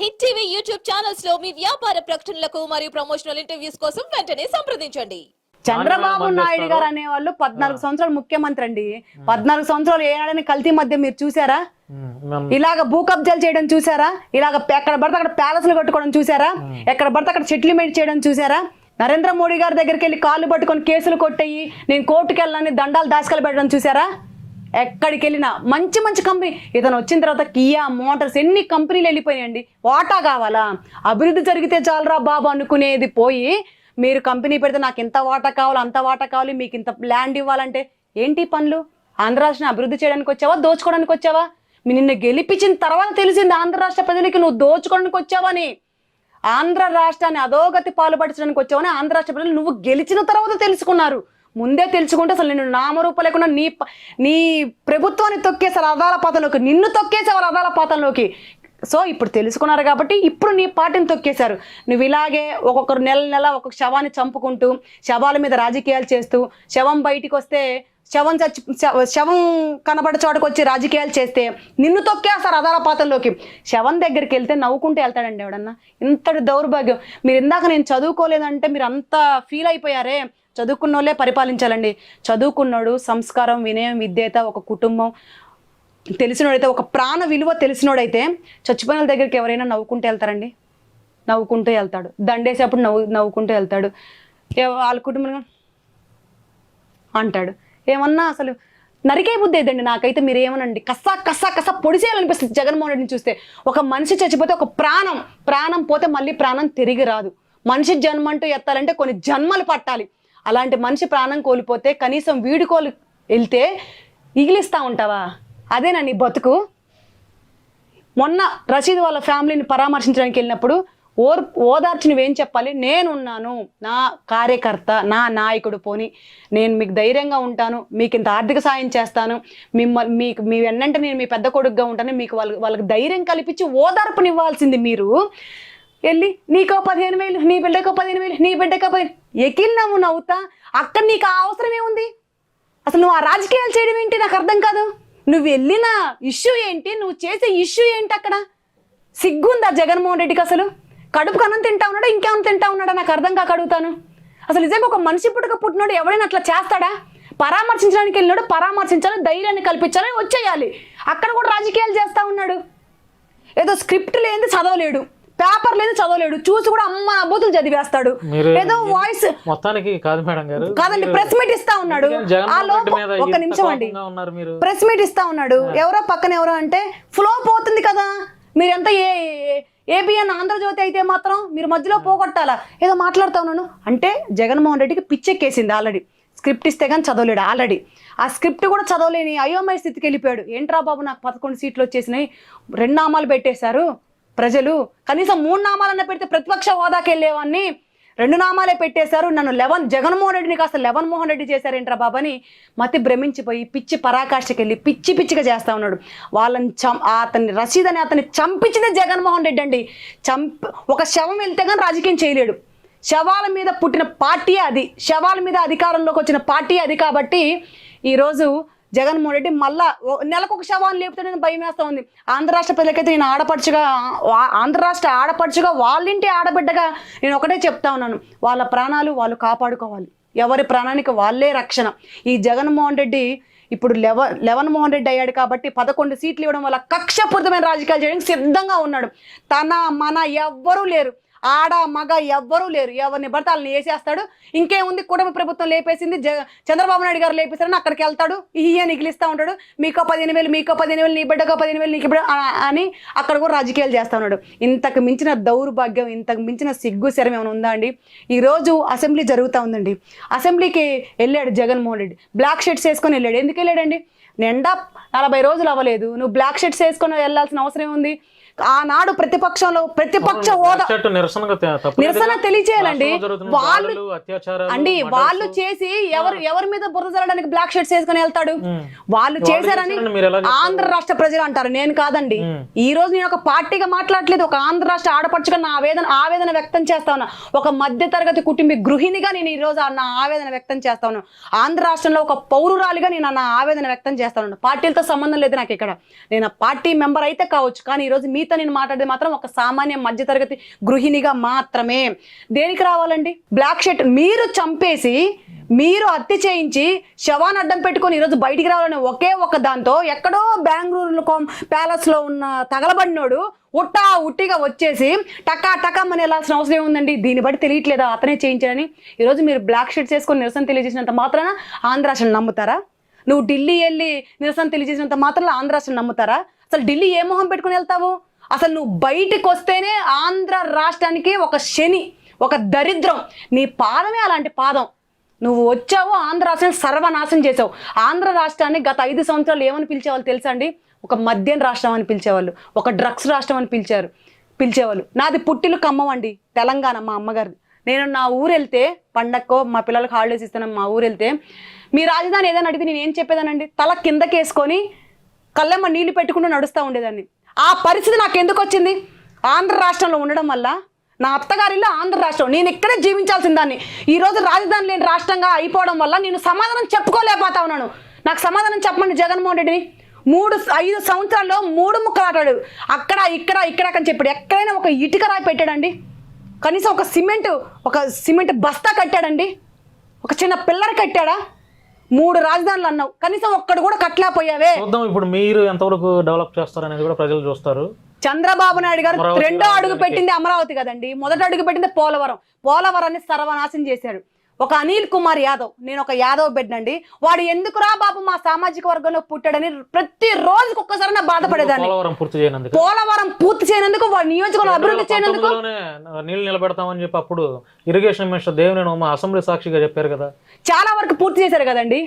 Hit TV YouTube ఛానల్స్లో మీ వ్యాపార ప్రకటనలకు మరియు ప్రమోషనల్ ఇంటర్వ్యూస్ కోసం వెంటనే సంప్రదించండి. చంద్రబాబు నాయుడు. గారు అనేవాళ్ళు పద్నాలుగు సంవత్సరాలు ముఖ్యమంత్రి అండి. పద్నాలుగు సంవత్సరాలు ఏడాడని కల్తీ మధ్య మీరు చూసారా? ఇలాగ భూ కబ్జాలు చేయడం చూసారా? ఇలాగ ఎక్కడ పడితే అక్కడ ప్యాలెస్లు కట్టుకోవడం చూసారా? ఎక్కడ పడితే అక్కడ సెటిల్మెంట్ చేయడం చూసారా? నరేంద్ర మోడీ గారి దగ్గరికి వెళ్ళి కాళ్ళు పట్టుకొని కేసులు కొట్టయి నేను కోర్టుకి వెళ్ళాలని దండాలు దాచుకలు పెట్టడం చూసారా? ఎక్కడికి వెళ్ళినా మంచి మంచి కంపెనీ. ఇతను వచ్చిన తర్వాత కియా మోటార్స్ ఎన్ని కంపెనీలు వెళ్ళిపోయాయండి వాటా కావాలా? అభివృద్ధి జరిగితే చాలరా బాబు అనుకునేది పోయి మీరు కంపెనీ పెడితే నాకు ఇంత వాటా కావాలి అంత వాటా కావాలి మీకు ఇంత ల్యాండ్ ఇవ్వాలంటే ఏంటి పనులు? ఆంధ్ర రాష్ట్రాన్ని అభివృద్ధి చేయడానికి వచ్చావా? దోచుకోవడానికి వచ్చావా? మీ నిన్ను గెలిపించిన తర్వాత తెలిసింది ఆంధ్ర రాష్ట్ర ప్రజలకి నువ్వు దోచుకోవడానికి వచ్చావని. ఆంధ్ర రాష్ట్రాన్ని అధోగతి పాల్పడించడానికి వచ్చావని ఆంధ్ర రాష్ట్ర ప్రజలు నువ్వు గెలిచిన తర్వాత తెలుసుకున్నారు. ముందే తెలుసుకుంటే అసలు నిన్ను నామరూప లేకుండా నీ ప- నీ ప్రభుత్వాన్ని తొక్కేసారు అదాల పాతంలోకి నిన్ను తొక్కేసేవారు అదాల పాతంలోకి. సో ఇప్పుడు తెలుసుకున్నారు కాబట్టి ఇప్పుడు నీ పార్టీని తొక్కేశారు. నువ్వు ఇలాగే ఒక్కొక్కరు నెల నెల ఒక్కొక్క శవాన్ని చంపుకుంటూ శవాల మీద రాజకీయాలు చేస్తూ శవం బయటికి వస్తే శవం చచ్చి శవం కనబడే చోటకు వచ్చి రాజకీయాలు చేస్తే నిన్ను తొక్కేస్తారు అదాల పాతంలోకి. శవం దగ్గరికి వెళ్తే నవ్వుకుంటూ వెళ్తాడండి ఎవడన్నా. ఇంతటి దౌర్భాగ్యం. మీరు ఇందాక నేను చదువుకోలేదంటే మీరు అంత ఫీల్ అయిపోయారే. చదువుకున్నోళ్ళే పరిపాలించాలండి. చదువుకున్నాడు సంస్కారం వినయం విద్యేత ఒక కుటుంబం తెలిసినోడైతే ఒక ప్రాణ విలువ తెలిసినోడైతే చచ్చిపోయిన వాళ్ళ దగ్గరికి ఎవరైనా నవ్వుకుంటూ వెళ్తారండి. నవ్వుకుంటూ వెళ్తాడు. దండేసేప్పుడు నవ్వు నవ్వుకుంటూ వెళ్తాడు. ఏ- వాళ్ళ కుటుంబం అంటాడు. ఏమన్నా అసలు నరికే బుద్ధి అయిద్దండి నాకైతే మీరు ఏమనండి? కసా కసా కసా పొడిసేయాలనిపిస్తుంది జగన్మోహన్ రెడ్డిని చూస్తే. ఒక మనిషి చచ్చిపోతే ఒక ప్రాణం ప్రాణం పోతే మళ్ళీ ప్రాణం తిరిగి రాదు. మనిషి జన్మ అంటూ ఎత్తాలంటే కొన్ని జన్మలు పట్టాలి. అలాంటి మనిషి ప్రాణం కోల్పోతే కనీసం వీడుకోలు వెళ్తే ఇగిలిస్తా ఉంటావా? అదేనా నీ బతుకు? మొన్న రషీద్ వాళ్ళ ఫ్యామిలీని పరామర్శించడానికి వెళ్ళినప్పుడు ఓర్ ఓదార్చి నువ్వేం చెప్పాలి? నేనున్నాను. నా కార్యకర్త నా నాయకుడు పోని నేను మీకు ధైర్యంగా ఉంటాను. మీకు ఇంత ఆర్థిక సాయం చేస్తాను. మిమ్మల్ని మీకు మీ వెన్నంటే నేను మీ పెద్ద కొడుకుగా ఉంటాను. మీకు వాళ్ళకి వాళ్ళకి ధైర్యం కల్పించి ఓదార్పునివ్వాల్సింది మీరు. వెళ్ళి నీకో పదిహేను వేలు నీ బిడ్డకో పదిహేను వేలు నీ బిడ్డకో పదిహేను ఎకిల్ నవ్వు నవ్వుతా? అక్కడ నీకు ఆ అవసరం ఏముంది? అసలు నువ్వు ఆ రాజకీయాలు చేయడం ఏంటి? నాకు అర్థం కాదు. నువ్వు వెళ్ళిన ఇష్యూ ఏంటి? నువ్వు చేసే ఇష్యూ ఏంటి అక్కడ? సిగ్గుందా జగన్మోహన్ రెడ్డికి అసలు? కడుపుకు అన్నం తింటా ఉన్నాడా? ఇంకేమన్నా తింటా ఉన్నాడా? నాకు అర్థం కాక అడుగుతాను. అసలు నిజంగా ఒక మనిషి పుట్టుక పుట్టినోడు ఎవడైనా అట్లా చేస్తాడా? పరామర్శించడానికి వెళ్ళినాడు పరామర్శించాలి ధైర్యాన్ని కల్పించాలని వచ్చేయాలి. అక్కడ కూడా రాజకీయాలు చేస్తా ఉన్నాడు. ఏదో స్క్రిప్ట్ లేని చదవలేడు. పేపర్ లేని చదవలేడు. చూసి కూడా అమ్మ అబ్బోతులు చదివేస్తాడు. ఏదో వాయిస్ మొత్తానికి కాదు మేడం గారు. కాదండి ప్రెస్ మీట్ ఇస్తా ఉన్నాడు. ఆ లోపు ఒక నిమిషం అండి. ప్రెస్ మీట్ ఇస్తా ఉన్నాడు. ఎవరో పక్కన ఎవరో అంటే ఫ్లో పోతుంది కదా. మీరు ఎంత ఏ ఏబిఎన్ ఆంధ్రజ్యోతి అయితే మాత్రం మీరు మధ్యలో పోగొట్టాలా? ఏదో మాట్లాడుతా ఉన్నాను. అంటే జగన్మోహన్ రెడ్డికి పిచ్చెక్కేసింది ఆల్రెడీ. స్క్రిప్ట్ ఇస్తే కానీ చదవలేడు ఆల్రెడీ. ఆ స్క్రిప్ట్ కూడా చదవలేని అయోమయ స్థితికి వెళ్ళిపోయాడు. ఏంట్రా బాబు నాకు పదకొండు సీట్లు వచ్చేసినాయి. రెండు నామాలు పెట్టేశారు. ప్రజలు కనీసం మూడు నామాలన్న పెడితే ప్రతిపక్ష హోదాకి వెళ్ళేవాడిని రెండు నామాలే పెట్టేశారు. నన్ను లెవెన్ జగన్మోహన్ రెడ్డిని కాస్త లెవెన్ మోహన్ రెడ్డి చేశారేంట్రా బాబని? మతి భ్రమించిపోయి పిచ్చి పరాకాష్ఠకి వెళ్ళి పిచ్చి పిచ్చిగా చేస్తా ఉన్నాడు. వాళ్ళని చం అతన్ని రషీద్ అని అతన్ని చంపించిందే జగన్మోహన్ రెడ్డి అండి. చంప ఒక శవం వెళ్తే కానీ రాజకీయం చేయలేడు. శవాల మీద పుట్టిన పార్టీ అది. శవాల మీద అధికారంలోకి వచ్చిన పార్టీ అది కాబట్టి ఈరోజు జగన్మోహన్ రెడ్డి మళ్ళా నెలకు ఒక శవాన్ని లేపుతాడని భయం వేస్తా ఉంది. ఆంధ్ర రాష్ట్ర ప్రజలకైతే నేను ఆడపడుచుగా ఆంధ్ర రాష్ట్ర ఆడపడుచుగా వాళ్ళింటి ఆడబిడ్డగా నేను ఒకటే చెప్తా ఉన్నాను. వాళ్ళ ప్రాణాలు వాళ్ళు కాపాడుకోవాలి. ఎవరి ప్రాణానికి వాళ్ళే రక్షణ. ఈ జగన్మోహన్ రెడ్డి ఇప్పుడు లెవ లెవెన్ మోహన్ రెడ్డి అయ్యాడు కాబట్టి పదకొండు సీట్లు ఇవ్వడం వల్ల కక్షపూరితమైన రాజకీయాలు చేయడానికి సిద్ధంగా ఉన్నాడు. తన మన ఎవ్వరూ లేరు. ఆడ మగ ఎవ్వరూ లేరు. ఎవరిని పడితే వాళ్ళని వేసేస్తాడు. ఇంకేముంది? కుటుంబ ప్రభుత్వం లేపేసింది. జగ చంద్రబాబు నాయుడు గారు లేపేశారని అక్కడికి వెళ్తాడు. ఇయ్య నిగిలిస్తూ ఉంటాడు. మీకో పదిహేను వేలు మీకో పదిహేను వేలు నీ బిడ్డకో పదిహేను వేలు నీకు బిడ్డ అని అక్కడ కూడా రాజకీయాలు చేస్తూ ఉన్నాడు. ఇంతకు మించిన దౌర్భాగ్యం ఇంతకు మించిన సిగ్గు శరం ఏమైనా ఉందా అండి? ఈరోజు అసెంబ్లీ జరుగుతూ ఉందండి. అసెంబ్లీకి వెళ్ళాడు జగన్మోహన్ రెడ్డి. బ్లాక్ షర్ట్స్ వేసుకొని వెళ్ళాడు. ఎందుకు వెళ్ళాడండి? నిండా నలభై రోజులు అవ్వలేదు. నువ్వు బ్లాక్ షర్ట్స్ వేసుకొని వెళ్ళాల్సిన అవసరం ఉంది ఆనాడు ప్రతిపక్షంలో ప్రతిపక్ష హోదా నిరసన? తెలియచేయాలండి వాళ్ళు అండి. వాళ్ళు చేసి ఎవరు ఎవరి మీద బురద జల్లడానికి బ్లాక్ షర్ట్స్ వేసుకొని వెళ్తాడు. వాళ్ళు చేశారని? ఆంధ్ర రాష్ట్ర ప్రజలు అంటారు నేను కాదండి. ఈ రోజు నేను ఒక పార్టీగా మాట్లాడలేదు ఒక ఆంధ్ర రాష్ట్ర ఆడపడుచుగా నా ఆవేదన ఆవేదన వ్యక్తం చేస్తా ఉన్నా ఒక మధ్య తరగతి కుటుంబీ గృహిణిగా నేను ఈ రోజు నా ఆవేదన వ్యక్తం చేస్తా ఉన్నాను ఆంధ్ర రాష్ట్రంలో ఒక పౌరురాలిగా నేను నా ఆవేదన వ్యక్తం చేస్తా ఉన్నాను పార్టీలతో సంబంధం లేదు నాకు ఇక్కడ నేను పార్టీ మెంబర్ అయితే కావచ్చు కానీ ఈ రోజు మీ మీతో నేను మాట్లాడేది మాత్రం ఒక సామాన్య మధ్యతరగతి గృహిణిగా మాత్రమే. దేనికి రావాలండి? బ్లాక్ షర్ట్ మీరు చంపేసి మీరు హత్య చేయించి శవాన్ని అడ్డం పెట్టుకొని ఈరోజు బయటికి రావాలని ఒకే ఒక దాంతో ఎక్కడో బెంగళూరు ప్యాలెస్లో ఉన్న తగలబడినోడు ఉట్టా ఉట్టిగా వచ్చేసి టకా టకమ్మని వెళ్ళాల్సిన అవసరం ఏముందండి? దీన్ని బట్టి తెలియట్లేదా? అతనే చేయించాడని ఈరోజు మీరు బ్లాక్ షీట్ చేసుకొని నిరసన తెలియజేసినంత మాత్రాన ఆంధ్ర నమ్ముతారా? నువ్వు ఢిల్లీ వెళ్ళి నిరసన తెలియజేసినంత మాత్రం ఆంధ్ర నమ్ముతారా? అసలు ఢిల్లీ ఏ మొహం పెట్టుకుని వెళ్తావు? అసలు నువ్వు బయటికి వస్తేనే ఆంధ్ర రాష్ట్రానికి ఒక శని ఒక దరిద్రం. నీ పాదమే అలాంటి పాదం. నువ్వు వచ్చావు ఆంధ్ర రాష్ట్రాన్ని సర్వనాశనం చేసావు ఆంధ్ర రాష్ట్రాన్ని గత ఐదు సంవత్సరాలు ఏమని పిలిచేవాళ్ళు తెలుసా అండి? ఒక మద్యం రాష్ట్రం అని పిలిచేవాళ్ళు ఒక డ్రగ్స్ రాష్ట్రం అని పిలిచారు పిలిచేవాళ్ళు. నాది పుట్టిలు ఖమ్మం అండి తెలంగాణ మా అమ్మగారిది. నేను నా ఊరు వెళ్తే పండక్కో మా పిల్లలకు హాలిడేస్ ఇస్తాను మా ఊరు వెళ్తే మీ రాజధాని ఏదైనా అడిగితే నేను ఏం చెప్పేదానండి తల కిందకేసుకొని కళ్ళెమ్మ నీళ్ళు పెట్టుకుంటూ నడుస్తూ ఉండేదాన్ని. ఆ పరిస్థితి నాకు ఎందుకు వచ్చింది ఆంధ్ర రాష్ట్రంలో ఉండడం వల్ల నా అత్తగారిలో ఆంధ్ర రాష్ట్రం. నేను ఇక్కడే జీవించాల్సిన దాన్ని. ఈరోజు రాజధాని లేని రాష్ట్రంగా అయిపోవడం వల్ల నేను సమాధానం చెప్పుకోలేకపోతా ఉన్నాను. నాకు సమాధానం చెప్పండి జగన్మోహన్ రెడ్డిని. మూడు ఐదు సంవత్సరాల్లో మూడు ముక్కలు ఆటాడు అక్కడ ఇక్కడ ఇక్కడ అని చెప్పాడు. ఎక్కడైనా ఒక ఇటుక రాయి పెట్టాడండి. కనీసం ఒక సిమెంట్ ఒక సిమెంట్ బస్తా కట్టాడండి. ఒక చిన్న పిల్లర్ కట్టాడా? మూడు రాజధానులు అన్నావు. కనీసం ఒక్కడు కూడా కట్టలేకపోయావే చూద్దాం ఇప్పుడు మీరు ఎంతవరకు డెవలప్ చేస్తారనేది కూడా ప్రజలు చూస్తారు. చంద్రబాబు నాయుడు గారు రెండో అడుగు. పెట్టింది అమరావతి కదండి. మొదటి అడుగు పెట్టింది పోలవరం. పోలవరాన్ని సర్వనాశం చేశాడు. ఒక అనిల్ కుమార్ యాదవ్ నేను ఒక యాదవ్ బిడ్డండి వాడు ఎందుకురా బాబు మా సామాజిక వర్గంలో పుట్టాడని ప్రతి రోజుకి ఒక్కసారి నా బాధపడేదాన్ని పోలవరం పూర్తి చేయనందుకు? పోలవరం పూర్తి చేయనందుకు వాడు నియోజకవర్గం అభివృద్ధి చేయనందుకు. నీళ్ళు నిలబెడతామని చెప్పి అప్పుడు irrigation minister Devineni Uma assembly సాక్షిగా చెప్పారు కదా. చాలా వరకు పూర్తి చేశారు కదండి.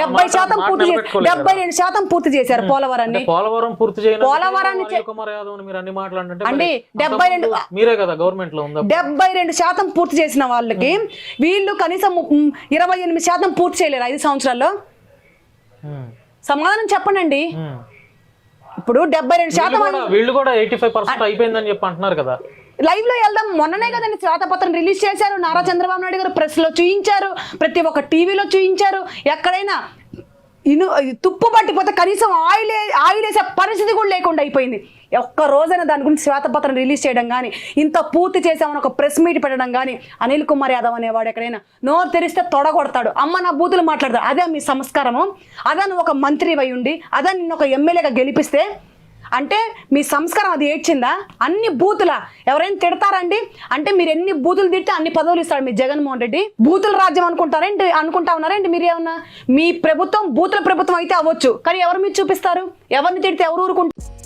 డెబ్బై శాతం పూర్తి డెబ్బై. రెండు శాతం పూర్తి చేశారు పోలవరాన్ని. పోలవరం పూర్తి చేయను పోలవరాన్ని కుమార్ యాదవ్ మీరు అన్ని మాట్లాడంటే అండి, డెబ్బై రెండు- మీరే కదా గవర్నమెంట్లో ఉందా డెబ్బై రెండు శాతం పూర్తి చేసిన వాళ్ళకి వీళ్ళు కనీసం ఇరవై ఎనిమిది శాతం పూర్తి చేయలేరు ఐదు సంవత్సరాల్లో? సమాధానం చెప్పండి. ఇప్పుడు డెబ్బై రెండు శాతం వీళ్ళు కూడా ఎయిటీ ఫైవ్ పర్సెంట్ అయిపోయిందని చెప్పి అంటున్నారు కదా. లైవ్లో వెళ్దాం. మొన్ననే కదండి శ్వేతపత్రం రిలీజ్ చేశారు. నారా చంద్రబాబు నాయుడు గారు ప్రెస్లో చూయించారు. ప్రతి ఒక్క టీవీలో చూయించారు. ఎక్కడైనా ఇను తుప్పు పట్టిపోతే కనీసం ఆయిల్ ఆయిల్ వేసే పరిస్థితి కూడా లేకుండా అయిపోయింది. ఒక్క రోజైనా దాని గురించి శ్వేతపత్రం రిలీజ్ చేయడం కానీ ఇంత పూర్తి చేసామని ఒక ప్రెస్ మీట్ పెట్టడం కానీ అనిల్ కుమార్ యాదవ్ అనేవాడు ఎక్కడైనా నోరు తెరిస్తే తొడగొడతాడు. అమ్మ నా బూతులు మాట్లాడతాడు అదే మీ సంస్కారము. అదే నువ్వు ఒక మంత్రి అయి ఉండి అదే నిన్ను ఒక ఎమ్మెల్యేగా గెలిపిస్తే అంటే మీ సంస్కారం అది ఏడ్చిందా? అన్ని బూతుల ఎవరైనా తిడతారండి? అంటే మీరు ఎన్ని బూతులు తిడితే అన్ని పదవులు ఇస్తాడు మీ జగన్మోహన్ రెడ్డి? బూతుల రాజ్యం అనుకుంటారేంటి అనుకుంటా ఉన్నారేంటి మీరు ఏమన్నా? మీ ప్రభుత్వం బూతుల ప్రభుత్వం అయితే అవ్వచ్చు. కానీ ఎవరు మీరు చూపిస్తారు? ఎవరిని తిడితే ఎవరు ఊరుకుంటారు?